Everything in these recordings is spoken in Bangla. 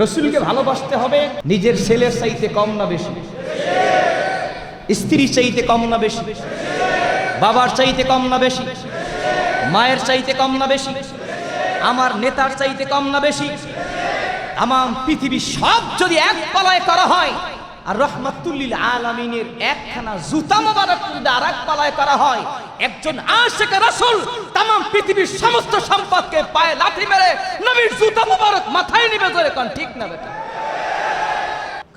রসুলকে ভালোবাসতে হবে, নিজের ছেলের চাইতে কম না বেশি। স্ত্রী চাইতে কম না বেশি। বাবার চাইতে কম না বেশি। মায়ের চাইতে কম না বেশি। আমার নেতার চাইতে কম না বেশি। আমার পৃথিবী সব যদি এক পালায় করা হয় আর রহমাতুল্লিল আলামিনের একখানা জুতা মোবারক যদি আর এক পালায় করা হয়, একজন আশেক রাসূল তাম পৃথিবীর সমস্ত সম্পদকে পায়ে লাঠি মেরে নবীর জুতা মোবারক মাথায় নিবে ধরে কোন, ঠিক না বেটা?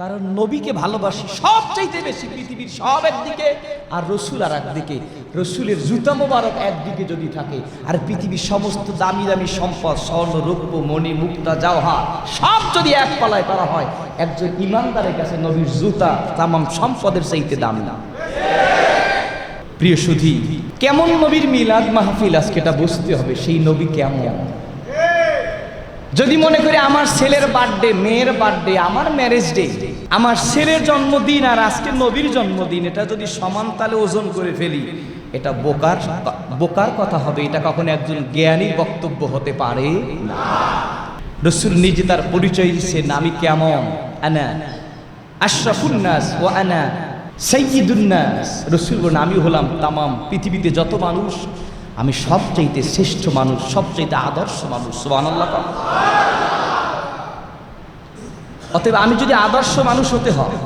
কারণ নবীকে ভালোবাসি সব চাইতে বেশি পৃথিবীর সব একদিকে আর রসুল আর একদিকে। রসুলের জুতা মোবারক একদিকে যদি থাকে, আর পৃথিবীর সমস্ত দামি দামি সম্পদ, স্বর্ণ, রৌপ্য, মণি, মুক্তা জাওহা সব যদি এক পালায় করা হয়, একজন ইমানদারের কাছে নবীর জুতা তামাম সম্পদের চাইতে দাম। না প্রিয় সুধী, কেমন নবীর মিলাদ মাহফিল আজকে এটা বুঝতে হবে, সেই নবী কেমন? যদি মনে করি আমার ছেলের বার্থডে মেয়ের বার্থডে আমার ম্যারেজ ডে আমার ছেলের জন্মদিন আর আজকে নবীর জন্মদিন, এটা যদি সমান তালে ওজন করে ফেলি, এটা বোকার বোকার কথা হবে, এটা কখনো একজন জ্ঞানীর বক্তব্য হতে পারে না। রসুল নিজে তার পরিচয় দিচ্ছেন আমি কেমন? আনা আশরাফুন্নাস ও আনা সৈয়দুন্নাস রসুল আমি হলাম তামাম পৃথিবীতে যত মানুষ আমি সবচাইতে শ্রেষ্ঠ মানুষ, সবচাইতে আদর্শ মানুষ কন। অতএব আমি যদি আদর্শ মানুষ হতে হয়,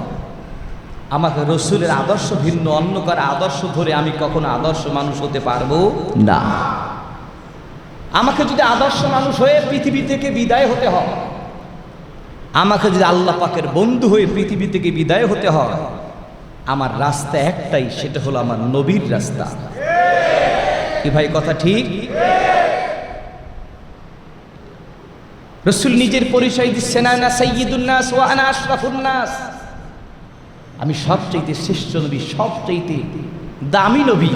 আমাকে রসুলের আদর্শ ভিন্ন, অন্য কারও আদর্শ ধরে আমি কখনো আদর্শ মানুষ হতে পারব না আমাকে যদি আদর্শ মানুষ হয়ে পৃথিবী থেকে বিদায় হতে হয়, আমাকে যদি আল্লাহ পাকের বন্ধু হয়ে পৃথিবী থেকে বিদায় হতে হয়, আমার রাস্তা একটাই, সেটা হলো আমার নবীর রাস্তা কি ভাই কথা ঠিক রসুল নিজের পরিচয় দিচ্ছেন আনা সৈয়দুল্নাস ও আনা আশরাফুন্নাস আমি সবচাইতে শ্রেষ্ঠ নবী সবচাইতে দামি নবী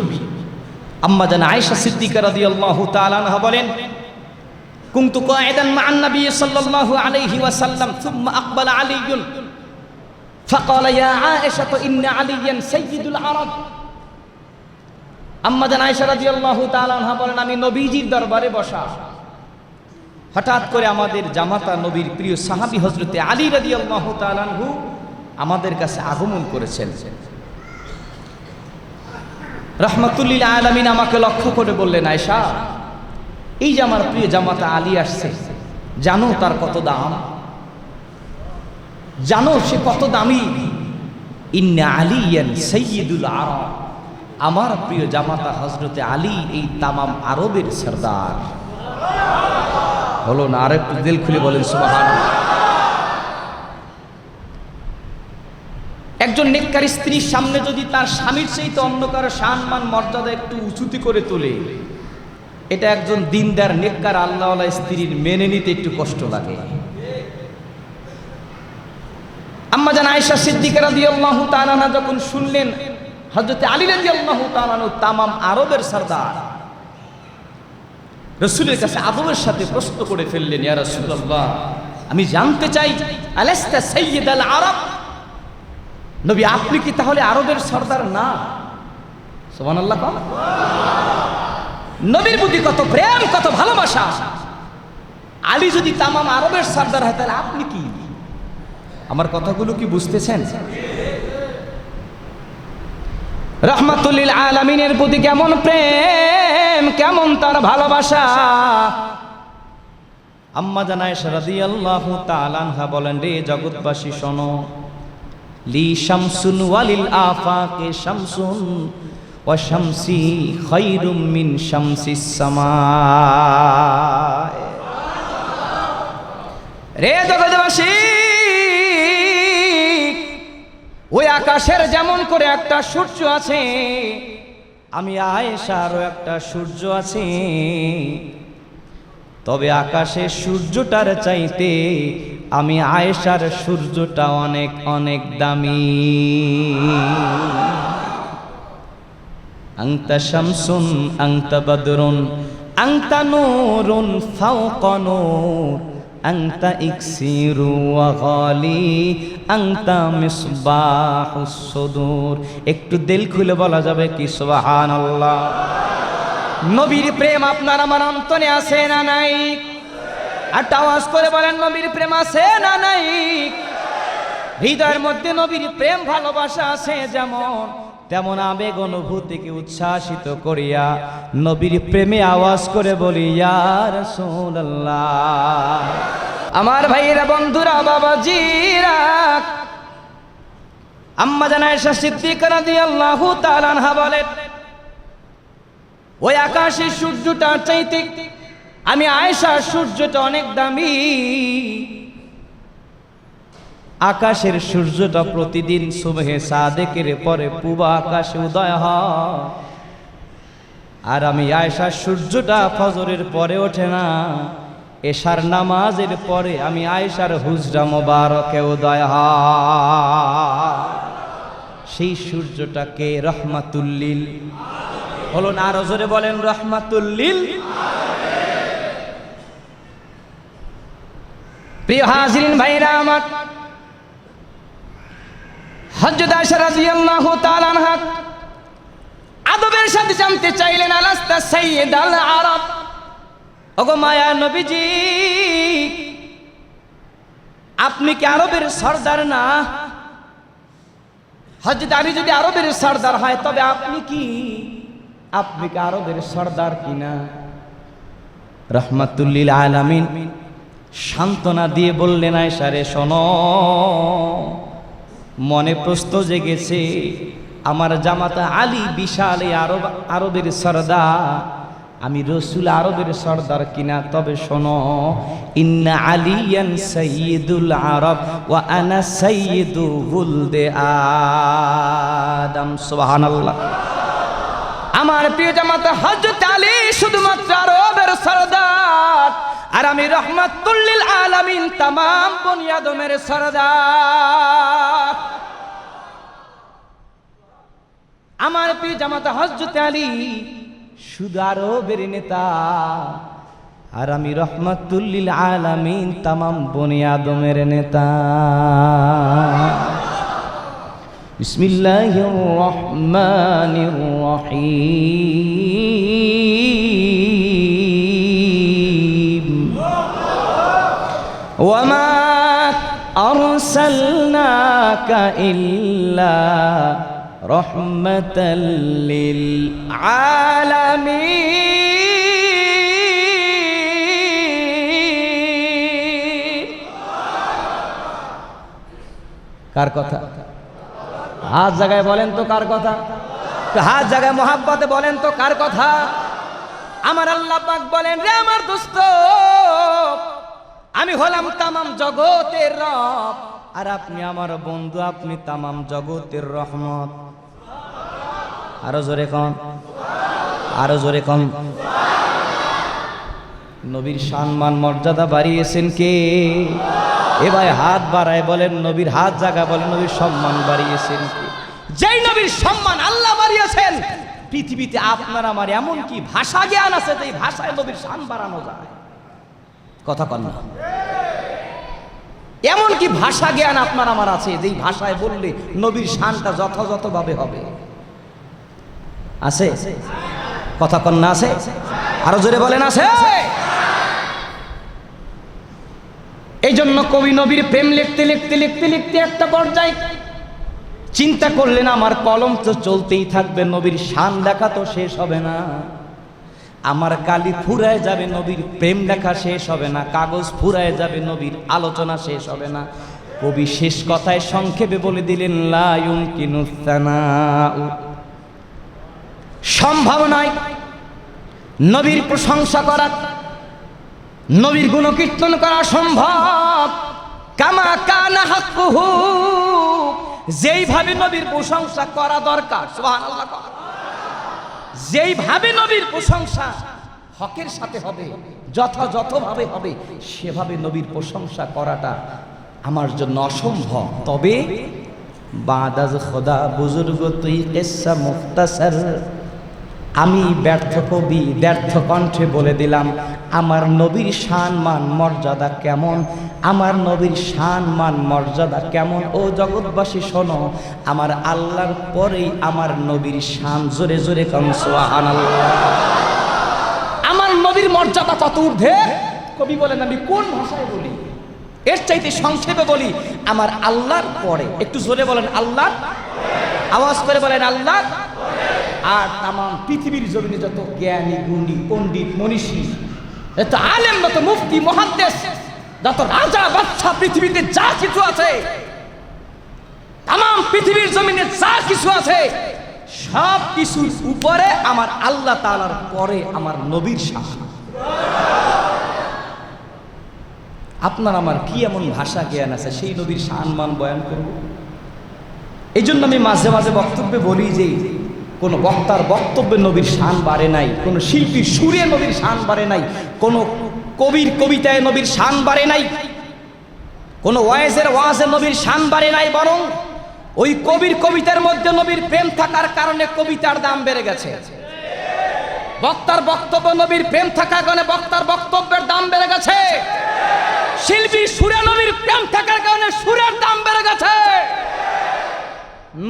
আম্মা জান আয়েশা সিদ্দিকা রাদিয়াল্লাহু তাআলা আনহা বলেন কুনতু কায়দান মা আন-নবী সাল্লাল্লাহু আলাইহি ওয়াসাল্লাম থুম্মা আকবালা আলীয়ুন فقال يا عائشة إن عليا سيد العرب আম্মা জান আয়েশা রাদিয়াল্লাহু তাআলা আনহা বলেন, আমি নবীজির দরবারে বসা। হঠাৎ করে আমাদের জামাতা নবীর প্রিয় সাহাবী হজরতে আলী রাদিয়াল্লাহু তাআলা আনহু আমাদের কাছে আগমন করেছেন। রহমাতুল্লিল আলামিন আমাকে লক্ষ্য করে বললেন, আয়েশা, এই যে আমার প্রিয় জামাতা আলী আসছে, জানো তার কত দাম? জানো সে কত দামি? ইন্না আলিয়ান সৈয়দুল আরব আমার প্রিয় জামাতা হজরতে আলী এই তামাম আরবের সর্দার। হলো না আর একটু দিল খুলে বলেন সুবাহান একজন নেককার স্ত্রীর সামনে যদি তার স্বামীর চাইতে অন্য কারও সম্মান, মর্যাদা একটু উঁচুতি করে তোলে, এটা একজন দিনদার, নেককার, আল্লাহওয়ালা স্ত্রীর মেনে নিতে একটু কষ্ট লাগে। আম্মা জান আয়েশা সিদ্দিকা রাদিয়াল্লাহু তাআলা যখন শুনলেন হযরত আলী রাদিয়াল্লাহু তাআলা তামাম আরবের সর্দার। রসুলের কাছে আদবের সাথে প্রশ্ন করে ফেললেন, ইয়া রাসূলুল্লাহ, আমি জানতে চাই, আলাস্তা সাইয়্যিদ আল আরব? নবী, আপনি কি তাহলে আরবের সর্দার না? সুবহানাল্লাহ কম নবীর প্রতি কত প্রেম, কত ভালোবাসা। আলী যদি তামাম আরবের সর্দার হয়, তাহলে আপনি কি? আমার কথাগুলো কি বুঝতেছেন? রহমাতুল্লিল আলামিনের প্রতি কেমন প্রেম, কেমন তার ভালোবাসা? আম্মা জানায় সারাদি আল্লাহ তালানহা বলেন, রে জগৎবাসী, শোনো। লি শামসুন ওয়ালিল আফাকে শামসুন ওয়া শামসি খায়রুম মিন শামসিস সামায়। রে জগৎবাসী ওই আকাশের যেমন করে একটা সূর্য আছে, আমি আয়েশারও একটা সূর্য আছে। তবে আকাশের সূর্যটার চাইতে আমি আয়েশার সূর্যটা অনেক অনেক দামি। আংতা শামসুন আংতা বদরুন আংতা নূরুন, ফাওকা আংতা ইকসিরু وغالي, أنت মিসবাহুস সুদূর একটু দিল খুলে বলা যাবে কি, সুবহানাল্লাহ। নবীর প্রেম আপনার আমার অন্তরে আছে না নাই? আর আওয়াজ করে বলেন, নবীর প্রেম আছে না নাই? হৃদয়ের মধ্যে নবীর প্রেম, ভালোবাসা আছে যেমন, তেমন আবেগ, অনুভূতিকে উচ্ছ্বাসিত করিয়া নবীর প্রেমে আওয়াজ করে বলি ইয়ার আমার ভাইয়েরা, বন্ধুরা, বাবাজিরা, আম্মা জানায় সিদ্দিক রাদিয়াল্লাহু তাআলা আনহা বলেন, ওই আকাশের সূর্যটা চাইতে, আমি আয়েশার সূর্যটা অনেক দামি। আকাশের সূর্যটা প্রতিদিন সুবহে সাদেকের পরে পূবা আকাশে উদয় হয়। আর আমি আয়েশার সূর্যটা ফজরের পরে ওঠে না, এশার নামাজের পরে আমি আয়েশার হুজরা মোবারকে উদয় সেই সূর্যটাকে রহমাতুল্লিল। বলুন আরও জোরে বলেন, রহমাতুল্লিল। প্রিয় হাজরিন ভাইরা আমার হজরত আয়েশা রাদিয়াল্লাহু তাআলা আনহা আদবের সাথে জানতে চাইলেন, আলাস্তা সাইয়্যিদ আল আরব। ওগো মায়া নবীজি, আপনি কি আরবের সর্দার না? হজরত আলী যদি আরবের সর্দার হয়, তবে আপনি কি আপনি কি আরবের সর্দার কিনা? রহমাতুল্লিল আলামিন, সান্ত্বনা দিয়ে বললেন আয়সারে শোনো। মনে প্রশ্ন জেগেছে, আমার জামাতা আলী বিশাল আরব, আরবের সর্দার। আমি রসুল আরবের সর্দার কিনা, তবে শোনো, ইন্না আলিয়ান সৈয়দুল আরব ওয়া আনা সৈয়দু বুলদে আদম। সুবহানাল্লাহ। আমার প্রিয় জামাতা, হযরত আলী শুধুমাত্র আরবের সর্দার, আর আমি রহমাতুল্লিল আলামিন তামাম বনিয়াদমের সর্দার আমার প্রিয় জামাতা হজরত আলী শুধু আরবের নেতা আর আমি রহমাতুল্লিল আলামিন তামাম বনি আদমের নেতা বিসমিল্লাহির রহমানির রহিম وما أرسلناك إلا رحمة للعالمين কার কথা হাত জায়গায় বলেন তো কার কথা তো হাত জায়গায় মোহাব্বতে বলেন তো কার কথা আমার আল্লাহ পাক বলেন রে আমার দোস্ত আমি হলাম তামাম জগতের রব আর আপনি আমার বন্ধু আপনি তামাম জগতের রহমত আরও জোরে কম। আরও জোরে কম। নবীর সম্মান, মর্যাদা বাড়িয়েছেন কে? এ ভাই হাত বাড়ায় বলেন, নবীর হাত জাগা বলেন নবীর সম্মান বাড়িয়েছেন যেই নবীর সম্মান আল্লাহ বাড়িয়েছেন, পৃথিবীতে আপনার আমার এমন কি ভাষা জ্ঞান আছে এই ভাষায় নবীর শান বাড়ানো যায়? কথা কন এমন কি ভাষা জ্ঞান আপনার আমার আছে যেই ভাষায় বললে নবীর শানটা যথাযথভাবে হবে? আছে? কথা কন না আছে? আরও জোরে বলেন, আছে? এই জন্য কবি নবীর প্রেম লিখতে লিখতে লিখতে লিখতে একটা পর্যায়ে চিন্তা করলেন, আমার কলম তো চলতেই থাকবে, নবীর শান দেখা তো শেষ হবে না। আমার কালি ফুরায় যাবে, নবীর প্রেম লেখা শেষ হবে না। কাগজ ফুরায় যাবে, নবীর আলোচনা শেষ হবে না। কবি শেষ কথায় সংক্ষেপে বলে দিলেন লায়ুম কিনুস্তানাউ সম্ভব নয়। নবীর প্রশংসা করা, নবীর গুণকীর্তন করা সম্ভব। কামা কানা হাক্কুহু, যেইভাবে নবীর প্রশংসা করা দরকার যেইভাবে নবীর প্রশংসা হকের সাথে হবে, যথাযথভাবে হবে, সেভাবে নবীর প্রশংসা করাটা আমার জন্য অসম্ভব। তবে বাদাজ খোদা বুজুর্গ তুই কেসা মুক্তাসার আমি ব্যর্থ কবি, ব্যর্থ কণ্ঠে বলে দিলাম, আমার নবীর শান মান, মর্যাদা কেমন? আমার নবীর শান মান, মর্যাদা কেমন? ও জগৎবাসী, শোনো, আমার আল্লাহর পরেই আমার নবীর শান, জোরে জোরে কম সোহান আমার নবীর মর্যাদা ঊর্ধ্বে? কবি বলেন, আমি কোন ভাষায় বলি? এর চাইতে সংক্ষেপে বলি, আমার আল্লাহর পরে, একটু জোরে বলেন আল্লাহ আওয়াজ করে বলেন আল্লাহ আর তাম পৃথিবীর জমিনে যত জ্ঞানী, গুণী, পণ্ডিত, মনীষী যত আলেম, যত মুফতি, মহাদ্দেশ, যত রাজা বাচ্চা পৃথিবীতে যা কিছু আছে তাম পৃথিবীর জমিনে যা কিছু আছে, সব কিছুর উপরে আমার আল্লাহ তাআলার পরে আমার নবীর শাসন। আপনার আমার কি এমন ভাষা জ্ঞান আছে? সেই নবীর সম্মান বয়ান করব? এই জন্য আমি মাঝে মাঝে বক্তব্যে বলি যে কোন বক্তার বক্তব্যে নবীর শান বাড়ে নাই, কোন শিল্পীর সুরে নবীর শান বাড়ে নাই, কোন কবির কবিতায় নবীর শান বাড়ে নাই, কোন ওয়াইজের ওয়াজে নবীর শান বাড়ে নাই বরং ওই কবির কবিতার মধ্যে নবীর প্রেম থাকার কারণে কবিতার দাম বেড়ে গেছে। বক্তার বক্তব্য নবীর প্রেম থাকার কারণে বক্তার বক্তব্যের দাম বেড়ে গেছে শিল্পী সুরে নবীর প্রেম থাকার কারণে সুরের দাম বেড়ে গেছে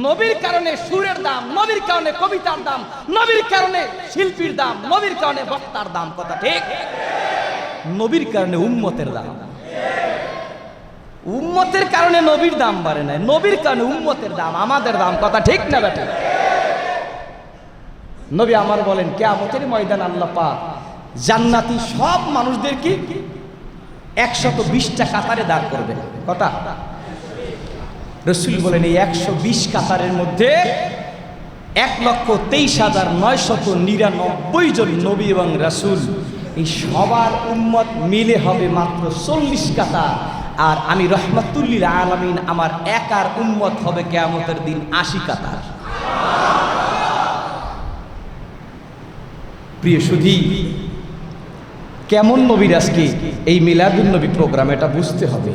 নবীর কারণে সুরের দাম, নবীর কারণে কবিতার দাম, নবীর কারণে শিল্পীর দাম, নবীর কারণে বক্তার দাম, কথা ঠিক? নবীর কারণে উম্মতের দাম। উম্মতের কারণে নবীর দাম বাড়ে নাই, নবীর কারণে উম্মতের দাম, আমাদের দাম, কথা ঠিক না বেটা নবী আমার বলেন কে কেয়ামতের ময়দান আল্লাহ পাক জান্নাতি সব মানুষদেরকে একশত বিশটা কাতারে দাঁড় করবে কটা রসুল বলেন, এই একশো বিশ কাতারের মধ্যে এক লক্ষ তেইশ হাজার নয়শত নিরানব্বই জন নবী এবং রাসূল। এই সবার উম্মত মিলে হবে মাত্র চল্লিশ কাতার। আর আমি রহমতুল্লিল আলমিন, আমার একার উম্মত হবে কেয়ামতের দিন আশি কাতার। প্রিয় সুধী, কেমন নবীর আজকে এই মিলাদুল নবী প্রোগ্রাম, এটা বুঝতে হবে।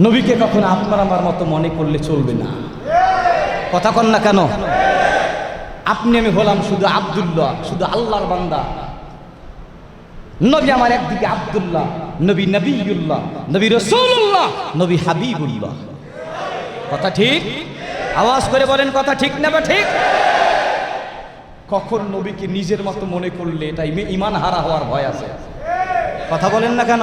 নবীকে কখন আপনার আমার মতো মনে করলে চলবে না? কথা কন না কেন? আপনি আমি হলাম শুধু আবদুল্লাহ, শুধু আল্লাহর বান্দা। নবী আমার একদিকে আবদুল্লাহ, নবী নবীউল্লাহ, নবী রসুল্লাহ নবী হাবিবুল্লাহ। কথা ঠিক? আওয়াজ করে বলেন কথা ঠিক না বা ঠিক? কখন নবীকে নিজের মতো মনে করলে এটা ইমান হারা হওয়ার ভয় আছে। কথা বলেন না কেন?